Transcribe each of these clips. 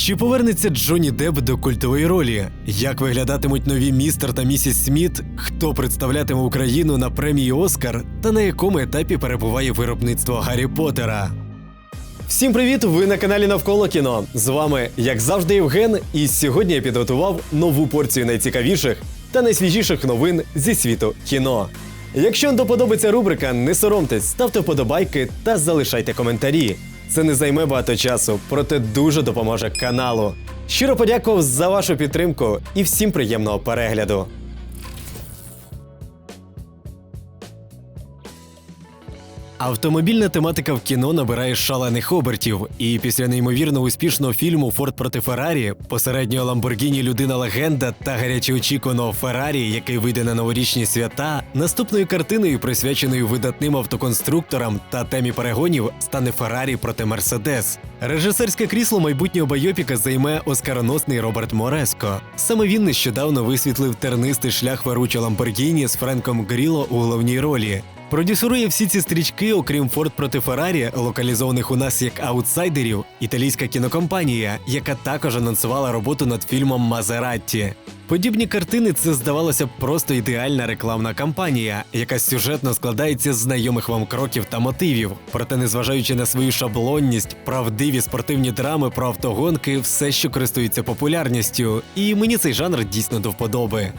Чи повернеться Джонні Депп до культової ролі? Як виглядатимуть нові містер та місіс Сміт? Хто представлятиме Україну на премії Оскар? Та на якому етапі перебуває виробництво Гаррі Поттера? Всім привіт! Ви на каналі Навколо кіно. З вами, як завжди, Євген. І сьогодні я підготував нову порцію найцікавіших та найсвіжіших новин зі світу кіно. Якщо вам доподобається рубрика, не соромтесь, ставте вподобайки та залишайте коментарі. Це не займе багато часу, проте дуже допоможе каналу. Щиро подякував за вашу підтримку і всім приємного перегляду. Автомобільна тематика в кіно набирає шалених обертів, і після неймовірно успішного фільму Форд проти Феррарі, посереднього Ламборгіні Людина легенда та гаряче очікуваного Феррарі, який вийде на новорічні свята, наступною картиною, присвяченою видатним автоконструкторам та темі перегонів, стане Феррарі проти Мерседес. Режисерське крісло майбутнього байопіка займе оскароносний Роберт Мореско. Саме він нещодавно висвітлив тернистий шлях Веруча Ламборгіні з Френком Гріло у головній ролі. Продюсирує всі ці стрічки, окрім Форд проти Феррарі, локалізованих у нас як аутсайдерів, італійська кінокомпанія, яка також анонсувала роботу над фільмом Мазератті. Подібні картини це здавалося б просто ідеальна рекламна кампанія, яка сюжетно складається з знайомих вам кроків та мотивів. Проте, незважаючи на свою шаблонність, правдиві спортивні драми про автогонки, все, що користується популярністю, і мені цей жанр дійсно до вподоби.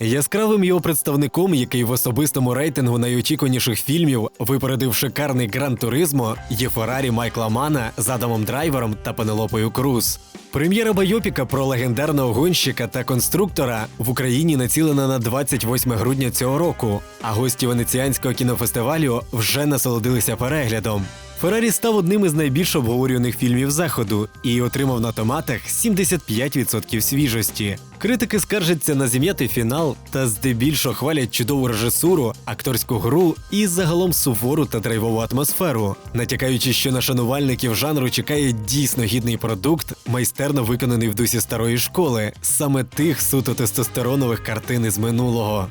Яскравим його представником, який в особистому рейтингу найочікуваніших фільмів випередив шикарний гран туризмо, є Феррарі Майкла Мана з Адамом Драйвером та Пенелопою Круз. Прем'єра байопіка про легендарного гонщика та конструктора в Україні націлена на 28 грудня цього року, а гості венеціанського кінофестивалю вже насолодилися переглядом. Феррарі став одним із найбільш обговорюваних фільмів заходу і отримав на томатах 75% свіжості. Критики скаржаться на зім'ятий фінал та здебільшого хвалять чудову режисуру, акторську гру і загалом сувору та драйвову атмосферу, натякаючи, що на шанувальників жанру чекає дійсно гідний продукт, майстерно виконаний в дусі старої школи, саме тих суто тестостеронових картин із минулого.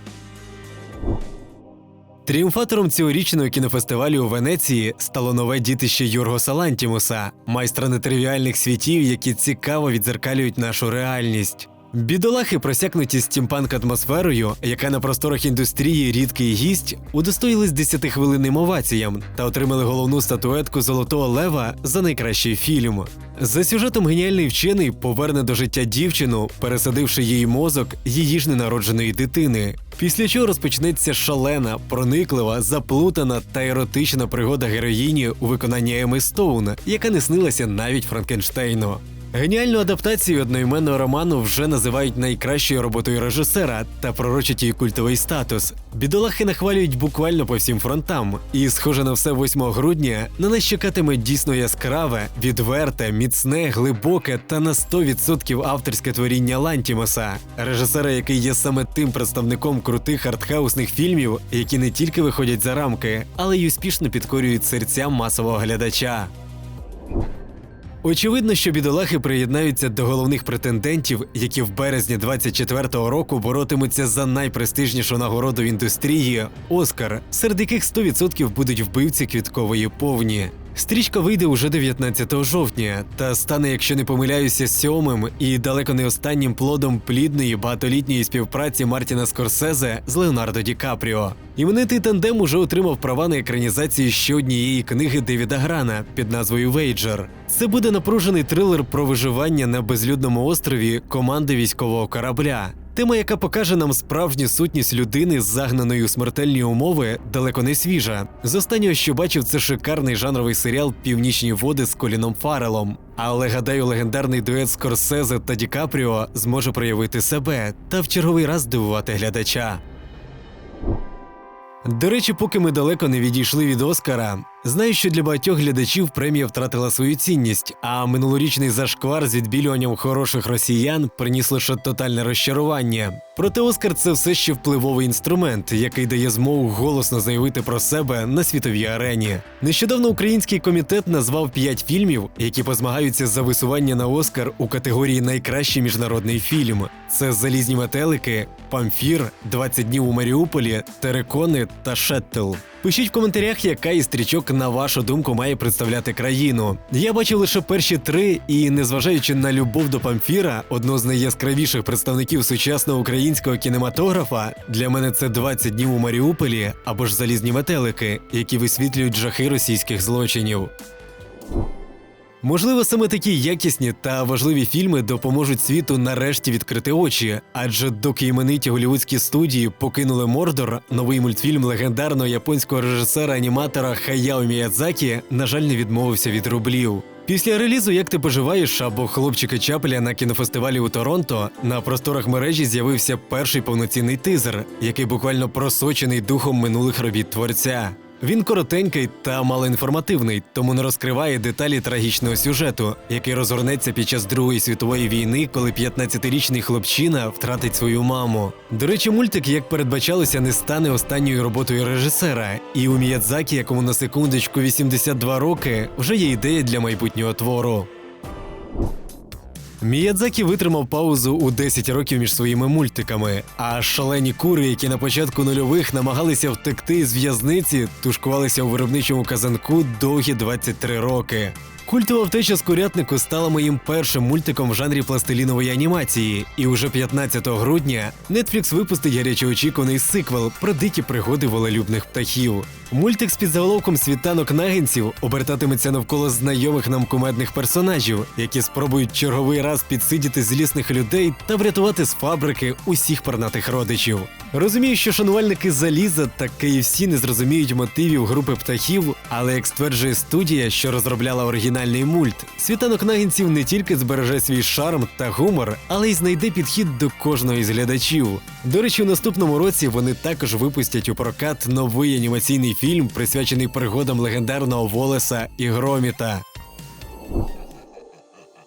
Тріумфатором цьогорічного кінофестивалю у Венеції стало нове дітище Юрго Салантімуса, майстра нетривіальних світів, які цікаво відзеркалюють нашу реальність. Бідолахи, просякнуті стімпанк атмосферою, яка на просторах індустрії рідкий гість, удостоїлись 10-хвилинним оваціям та отримали головну статуетку Золотого Лева за найкращий фільм. За сюжетом геніальний вчений поверне до життя дівчину, пересадивши її мозок її ж ненародженої дитини. Після чого розпочнеться шалена, прониклива, заплутана та еротична пригода героїні у виконанні Еми Стоун, яка не снилася навіть Франкенштейну. Геніальну адаптацію одноіменного роману вже називають найкращою роботою режисера та пророчать її культовий статус. Бідолахи нахвалюють буквально по всім фронтам, і, схоже на все 8 грудня, на нас чекатиме дійсно яскраве, відверте, міцне, глибоке та на 100% авторське творіння Лантімоса, режисера, який є саме тим представником крутих артхаусних фільмів, які не тільки виходять за рамки, але й успішно підкорюють серця масового глядача. Очевидно, що бідолахи приєднаються до головних претендентів, які в березні 24-го року боротимуться за найпрестижнішу нагороду в індустрії Оскар, серед яких 100% будуть вбивці квіткової повні. Стрічка вийде уже 19 жовтня та стане, якщо не помиляюся, сьомим і далеко не останнім плодом плідної багатолітньої співпраці Мартіна Скорсезе з Леонардо Ді Капріо. Іменитий тандем уже отримав права на екранізацію ще однієї книги Девіда Грана під назвою Вейджер. Це буде напружений трилер про виживання на безлюдному острові команди військового корабля. Тема, яка покаже нам справжню сутність людини, з загнаної у смертельні умови, далеко не свіжа. З останнього, що бачив, це шикарний жанровий серіал Північні води з Коліном Фарелом. Але гадаю, легендарний дует Скорсезе та Ді Капріо зможе проявити себе та в черговий раз здивувати глядача. До речі, поки ми далеко не відійшли від Оскара, знаю, що для багатьох глядачів премія втратила свою цінність, а минулорічний зашквар з відбілюванням хороших росіян приніс лише тотальне розчарування. Проте Оскар це все ще впливовий інструмент, який дає змогу голосно заявити про себе на світовій арені. Нещодавно український комітет назвав п'ять фільмів, які позмагаються за висування на Оскар у категорії Найкращий міжнародний фільм. Це Залізні метелики, Памфір, «20 днів у Маріуполі, Терекони та Шеттл. Пишіть в коментарях, яка із стрічок, на вашу думку, має представляти країну. Я бачив лише перші три, і незважаючи на любов до Памфіра, одного з найяскравіших представників сучасного українського кінематографа, для мене це «20 днів у Маріуполі або ж залізні метелики, які висвітлюють жахи російських злочинів. Можливо, саме такі якісні та важливі фільми допоможуть світу нарешті відкрити очі, адже доки імениті голівудські студії покинули Мордор, новий мультфільм легендарного японського режисера-аніматора Хаяо Міядзакі, на жаль, не відмовився від рублів. Після релізу Як ти поживаєш або хлопчика Чапеля на кінофестивалі у Торонто на просторах мережі з'явився перший повноцінний тизер, який буквально просочений духом минулих робіт творця. Він коротенький та малоінформативний, тому не розкриває деталі трагічного сюжету, який розгорнеться під час Другої світової війни, коли 15-річний хлопчина втратить свою маму. До речі, мультик, як передбачалося, не стане останньою роботою режисера. І у Міядзакі, якому на секундочку 82 роки, вже є ідея для майбутнього твору. Міядзакі витримав паузу у 10 років між своїми мультиками, а шалені кури, які на початку нульових намагалися втекти з в'язниці, тушкувалися у виробничому казанку довгі 23 роки. Культова втеча з курятнику стала моїм першим мультиком в жанрі пластилінової анімації, і уже 15 грудня Netflix випустить гарячоочікуваний сиквел про дикі пригоди волелюбних птахів. Мультик з підзаголовком світанок нагінців обертатиметься навколо знайомих нам кумедних персонажів, які спробують черговий раз підсидіти злісних людей та врятувати з фабрики усіх пернатих родичів. Розумію, що шанувальники заліза та KFC не зрозуміють мотивів групи птахів, але як стверджує студія, що розробляла оригінальний мульт, світанок нагінців не тільки збереже свій шарм та гумор, але й знайде підхід до кожного із глядачів. До речі, у наступному році вони також випустять у прокат новий анімаційний фільм, присвячений пригодам легендарного Волеса і Громіта.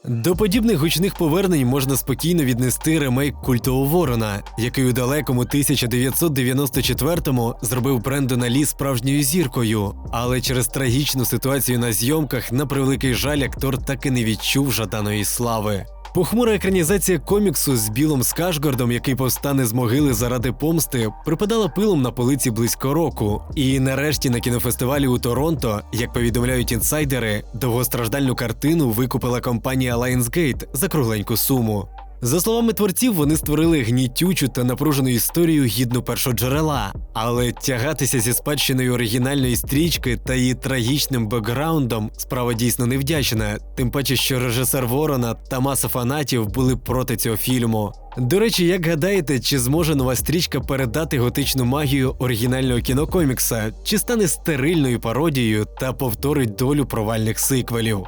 До подібних гучних повернень можна спокійно віднести ремейк культового ворона, який у далекому 1994-му зробив Брендона Лі справжньою зіркою. Але через трагічну ситуацію на зйомках, на превеликий жаль, актор так і не відчув жаданої слави. Похмура екранізація коміксу з Білом Скашгордом, який повстане з могили заради помсти, припадала пилом на полиці близько року. І нарешті на кінофестивалі у Торонто, як повідомляють інсайдери, довгостраждальну картину викупила компанія Lionsgate за кругленьку суму. За словами творців, вони створили гнітючу та напружену історію гідну першоджерела, але тягатися зі спадщиною оригінальної стрічки та її трагічним бекграундом справа дійсно невдячна, тим паче, що режисер Ворона та маса фанатів були проти цього фільму. До речі, як гадаєте, чи зможе нова стрічка передати готичну магію оригінального кінокомікса, чи стане стерильною пародією та повторить долю провальних сиквелів?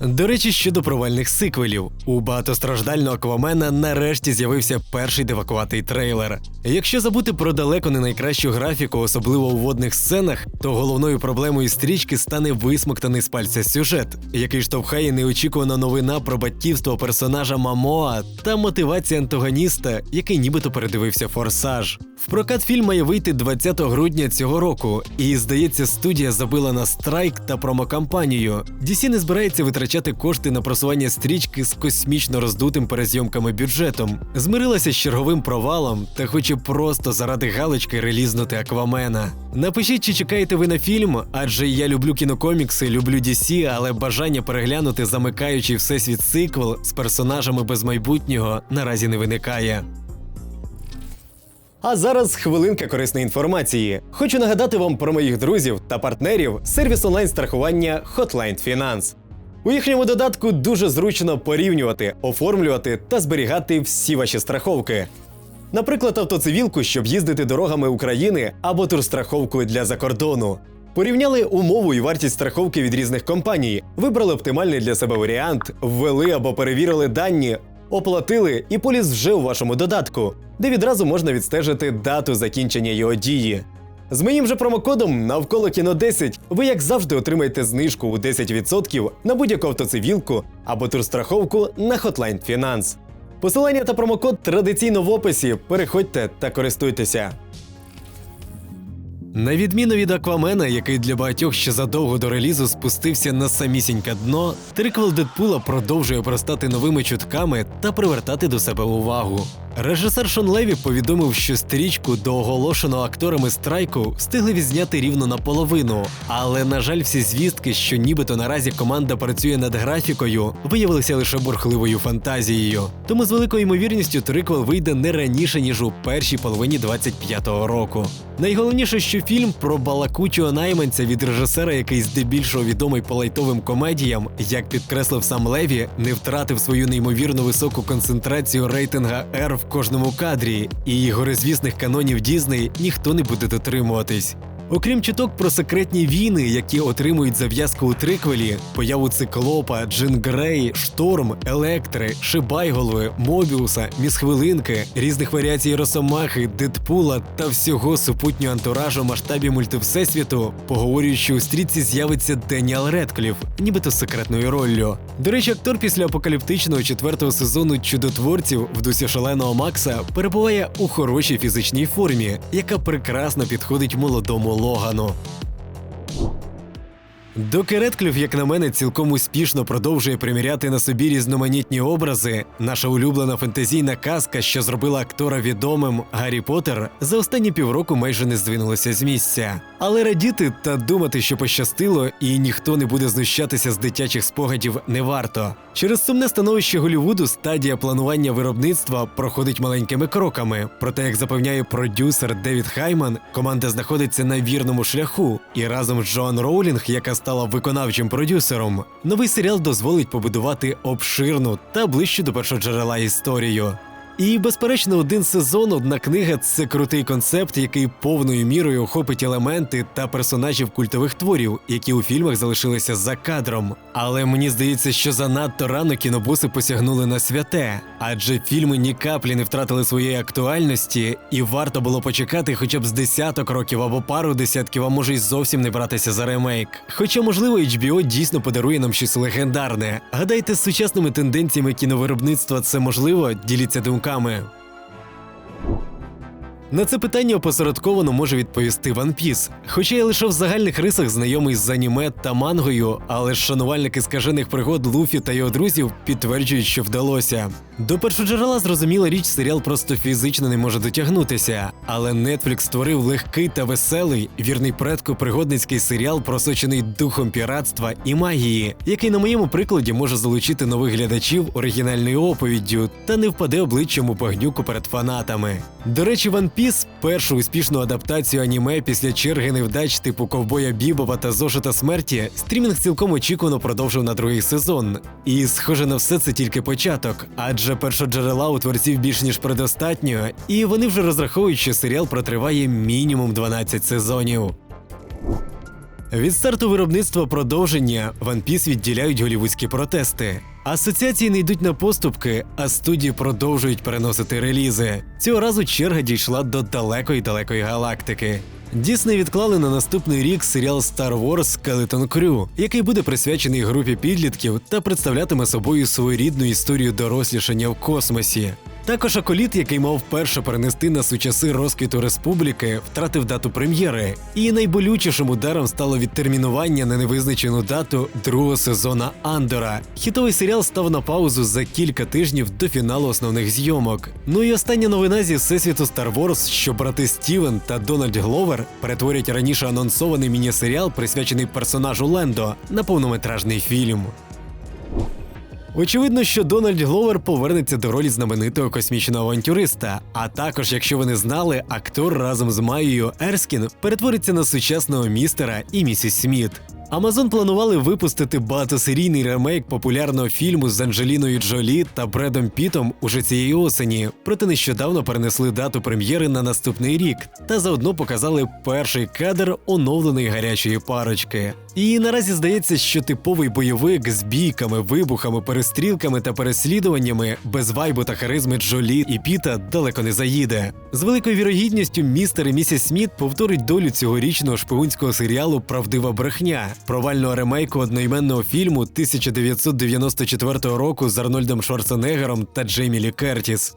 До речі, щодо провальних сиквелів, у багатостраждального Аквамена нарешті з'явився перший девакуватий трейлер. Якщо забути про далеко не найкращу графіку, особливо у водних сценах, то головною проблемою стрічки стане висмоктаний з пальця сюжет, який штовхає неочікувана новина про батьківство персонажа Мамоа та мотивація антагоніста, який нібито передивився форсаж. В прокат фільм має вийти 20 грудня цього року, і здається, студія забила на страйк та промокампанію. DC не збирається витрачати кошти на просування стрічки з космічно роздутим перезйомками бюджетом, змирилася з черговим провалом та хоче просто заради галочки релізнути Аквамена. Напишіть, чи чекаєте ви на фільм, адже я люблю кінокомікси, люблю DC, але бажання переглянути замикаючий всесвіт сиквел з персонажами без майбутнього наразі не виникає. А зараз хвилинка корисної інформації. Хочу нагадати вам про моїх друзів та партнерів сервіс онлайн-страхування Hotline Finance. У їхньому додатку дуже зручно порівнювати, оформлювати та зберігати всі ваші страховки. Наприклад, автоцивілку, щоб їздити дорогами України або турстраховку для закордону. Порівняли умову і вартість страховки від різних компаній, вибрали оптимальний для себе варіант, ввели або перевірили дані, оплатили, і поліс вже у вашому додатку, де відразу можна відстежити дату закінчення його дії. З моїм же промокодом навколо кіно 10 ви як завжди отримаєте знижку у 10% на будь-яку автоцивілку або турстраховку на Hotline Finance. Посилання та промокод традиційно в описі. Переходьте та користуйтеся. На відміну від Аквамена, який для багатьох ще задовго до релізу спустився на самісіньке дно, триквел Дедпула продовжує простати новими чутками та привертати до себе увагу. Режисер Шон Леві повідомив, що стрічку до оголошеного акторами страйку встигли відзняти рівно наполовину. Але, на жаль, всі звістки, що нібито наразі команда працює над графікою, виявилися лише бурхливою фантазією. Тому з великою ймовірністю триквел вийде не раніше ніж у першій половині 25-го року. Найголовніше, що фільм про балакучого найманця від режисера, який здебільшого відомий по лайтовим комедіям, як підкреслив сам Леві, не втратив свою неймовірно високу концентрацію рейтинга R в кожному кадрі, і горизвісних канонів Дізней ніхто не буде дотримуватись. Окрім чуток про секретні війни, які отримують зав'язку у триквелі, появу циклопа, Джин Грей, Шторм, Електри, Шибайголови, Мобіуса, Місхвилинки, різних варіацій Росомахи, Дедпула та всього супутнього антуражу масштабі мультивсесвіту, поговорюють, що у стрітці з'явиться Деніал Редкліф, нібито з секретною роллю. До речі, актор після апокаліптичного четвертого сезону чудотворців в дусі шаленого Макса перебуває у хорошій фізичній формі, яка прекрасно підходить молодому Логану. Доки Редкліф, як на мене, цілком успішно продовжує приміряти на собі різноманітні образи, наша улюблена фентезійна казка, що зробила актора відомим Гаррі Поттер, за останні півроку майже не здвинулася з місця. Але радіти та думати, що пощастило, і ніхто не буде знущатися з дитячих спогадів, не варто. Через сумне становище Голлівуду стадія планування виробництва проходить маленькими кроками. Проте, як запевняє продюсер Девід Хайман, команда знаходиться на вірному шляху, і разом з Джоан Роулінг, яка стала виконавчим продюсером, новий серіал дозволить побудувати обширну та ближчу до першоджерела історію. І, безперечно, один сезон, одна книга це крутий концепт, який повною мірою охопить елементи та персонажів культових творів, які у фільмах залишилися за кадром. Але мені здається, що занадто рано кінобуси посягнули на святе, адже фільми ні каплі не втратили своєї актуальності, і варто було почекати хоча б з десяток років або пару десятків, а може й зовсім не братися за ремейк. Хоча, можливо, HBO дійсно подарує нам щось легендарне. Гадайте, з сучасними тенденціями кіновиробництва це можливо, діліться думками. На це питання опосередковано може відповісти One Piece. Хоча я лише в загальних рисах знайомий з аніме та мангою, але ж шанувальники скажених пригод Луфі та його друзів підтверджують, що вдалося. До першоджерела зрозуміла річ, серіал просто фізично не може дотягнутися. Але Netflix створив легкий та веселий, вірний предку пригодницький серіал, просочений духом піратства і магії, який на моєму прикладі може залучити нових глядачів оригінальною оповіддю та не впаде обличчям у багнюку перед фанатами. До речі, One Piece – першу успішну адаптацію аніме після черги невдач типу ковбоя Бібова та зошита смерті, стрімінг цілком очікувано продовжив на другий сезон. І схоже на все це тільки початок, адже першоджерела у творців більш ніж предостатньо, і вони вже розраховують, що серіал протриває мінімум 12 сезонів. Від старту виробництва продовження One Piece відділяють голівудські протести. Асоціації не йдуть на поступки, а студії продовжують переносити релізи. Цього разу черга дійшла до далекої далекої галактики. Дісней відклали на наступний рік серіал Star Wars Skeleton Crew, який буде присвячений групі підлітків та представлятиме собою своєрідну історію дорослішання в космосі. Також Аколіт, який мав вперше перенести нас у часи розквіту республіки, втратив дату прем'єри. І найболючішим ударом стало відтермінування на невизначену дату другого сезона Андора. Хітовий серіал став на паузу за кілька тижнів до фіналу основних зйомок. Ну і остання новина зі всесвіту Star Wars, що брати Стівен та Дональд Гловер перетворять раніше анонсований міні-серіал, присвячений персонажу Лендо, на повнометражний фільм. Очевидно, що Дональд Гловер повернеться до ролі знаменитого космічного авантюриста. А також, якщо ви не знали, актор разом з Майєю Ерскін перетвориться на сучасного містера і місіс Сміт. Амазон планували випустити багатосерійний ремейк популярного фільму з Анджеліною Джолі та Бредом Пітом уже цієї осені, проте нещодавно перенесли дату прем'єри на наступний рік та заодно показали перший кадр оновленої гарячої парочки. І наразі здається, що типовий бойовик з бійками, вибухами, перестрілками та переслідуваннями без вайбу та харизми Джолі і Піта далеко не заїде. З великою вірогідністю містер і місіс Сміт повторить долю цьогорічного шпигунського серіалу Правдива брехня, провального ремейку одноіменного фільму 1994 року з Арнольдом Шварценеггером та Джеймі Лі Кертіс.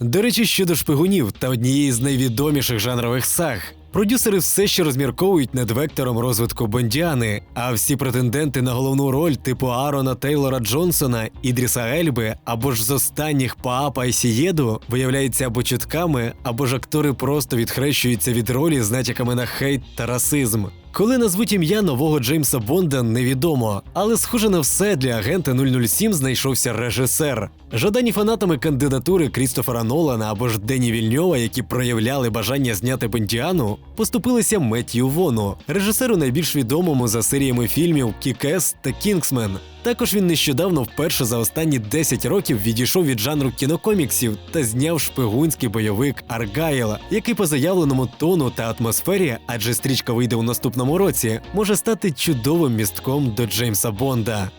До речі, щодо шпигунів та однієї з найвідоміших жанрових саг. Продюсери все ще розмірковують над вектором розвитку Бондіани, а всі претенденти на головну роль, типу Аарона Тейлора Джонсона, Ідріса Ельби або ж з останніх Паапа і Сієду виявляються або чутками, або ж актори просто відхрещуються від ролі з натяками на хейт та расизм. Коли назвуть ім'я нового Джеймса Бонда, невідомо, але схоже на все для агента 007 знайшовся режисер. Жадані фанатами кандидатури Крістофера Нолана або ж Дені Вільньова, які проявляли бажання зняти Бондіану, поступилися Меттію Вону, режисеру найбільш відомому за серіями фільмів Кікес та Кінгсмен. Також він нещодавно вперше за останні 10 років відійшов від жанру кінокоміксів та зняв шпигунський бойовик Аргайла, який по заявленому тону та атмосфері, адже стрічка вийде у наступному році, може стати чудовим містком до Джеймса Бонда.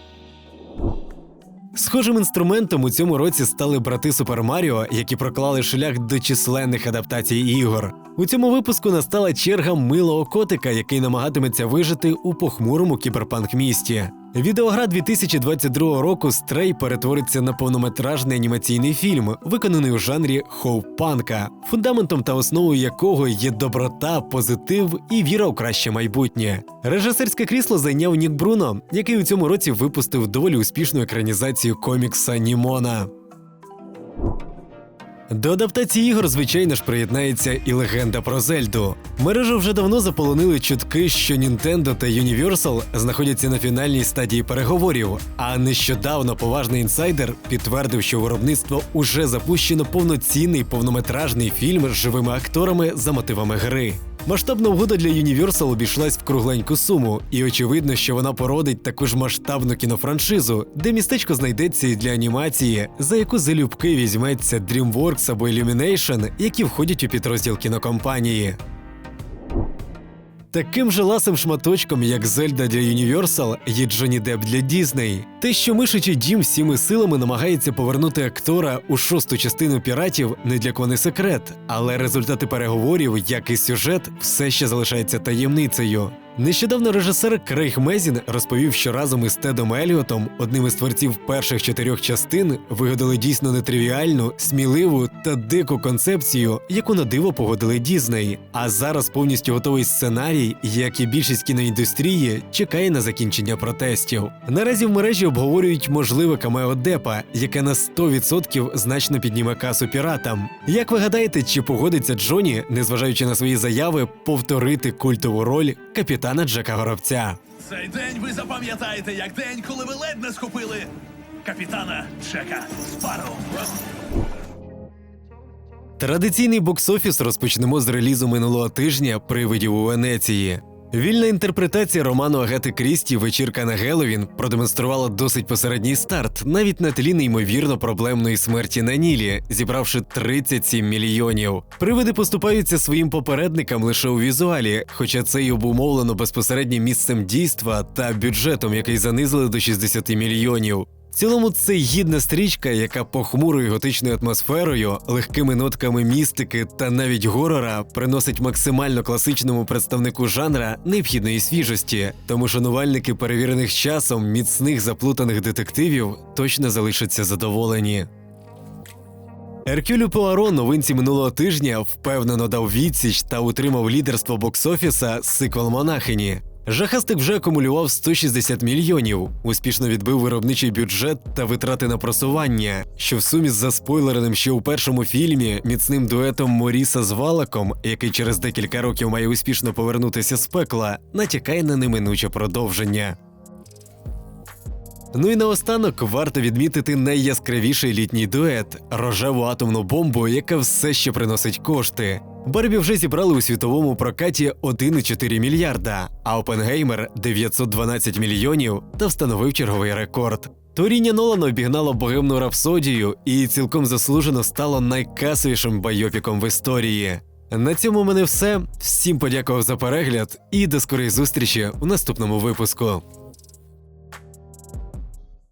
Схожим інструментом у цьому році стали брати Супер Маріо, які проклали шлях до численних адаптацій ігор. У цьому випуску настала черга милого котика, який намагатиметься вижити у похмурому кіберпанк місті. Відеогра 2022 року Стрей перетвориться на повнометражний анімаційний фільм, виконаний у жанрі хоуп-панка, фундаментом та основою якого є доброта, позитив і віра у краще майбутнє. Режисерське крісло зайняв Нік Бруно, який у цьому році випустив доволі успішну екранізацію комікса Німона. До адаптації ігор, звичайно ж, приєднається і легенда про Зельду. Мережу вже давно заполонили чутки, що Nintendo та Universal знаходяться на фінальній стадії переговорів. А нещодавно поважний інсайдер підтвердив, що виробництво уже запущено повноцінний повнометражний фільм з живими акторами за мотивами гри. Масштабна угода для Universal обійшлась в кругленьку суму, і очевидно, що вона породить таку ж масштабну кінофраншизу, де містечко знайдеться і для анімації, за яку залюбки візьметься DreamWorks або Illumination, які входять у підрозділ кінокомпанії. Таким же ласим шматочком, як Зельда для Юніверсал, є Джонні Деп для Дісней. Те, що мишичий дім всіми силами намагається повернути актора у шосту частину піратів, не для кого не секрет, але результати переговорів, як і сюжет, все ще залишається таємницею. Нещодавно режисер Крейг Мезін розповів, що разом із Тедом Еліотом, одним із творців перших чотирьох частин, вигадали дійсно нетривіальну, сміливу та дику концепцію, яку на диво погодили Дізней. А зараз повністю готовий сценарій, як і більшість кіноіндустрії, чекає на закінчення протестів. Наразі в мережі обговорюють можливе камео Депа, яке на 100% значно підніме касу піратам. Як ви гадаєте, чи погодиться Джоні, незважаючи на свої заяви, повторити культову роль капітана Джека Горобця? Цей день ви запам'ятаєте як день, коли ви ледь не схопили капітана Джека Спару. Традиційний бокс-офіс розпочнемо з релізу минулого тижня привидів у Венеції. Вільна інтерпретація роману Агати Крісті Вечірка на Геловін продемонструвала досить посередній старт, навіть на тлі неймовірно проблемної смерті на Нілі, зібравши 37 мільйонів. Привиди поступаються своїм попередникам лише у візуалі, хоча це й обумовлено безпосереднім місцем дійства та бюджетом, який занизили до 60 мільйонів. Цілому це гідна стрічка, яка похмурою готичною атмосферою, легкими нотками містики та навіть горора приносить максимально класичному представнику жанра необхідної свіжості. Тому шанувальники перевірених часом міцних заплутаних детективів точно залишаться задоволені. Еркюлю Пуаро новинці минулого тижня впевнено дав відсіч та утримав лідерство бокс-офіса сиквел Монахині. Жахастик вже акумулював 160 мільйонів, успішно відбив виробничий бюджет та витрати на просування, що в сумі з заспойлереним ще у першому фільмі міцним дуетом Моріса з Валаком, який через декілька років має успішно повернутися з пекла, натякає на неминуче продовження. Ну і наостанок варто відмітити найяскравіший літній дует рожеву атомну бомбу, яка все ще приносить кошти. Барбі вже зібрали у світовому прокаті 1,4 мільярда, а Опенгеймер 912 мільйонів та встановив черговий рекорд. Творіння Нолана обігнало богемну рапсодію і цілком заслужено стало найкасовішим байопіком в історії. На цьому в мене все. Всім подякував за перегляд і до скорої зустрічі у наступному випуску.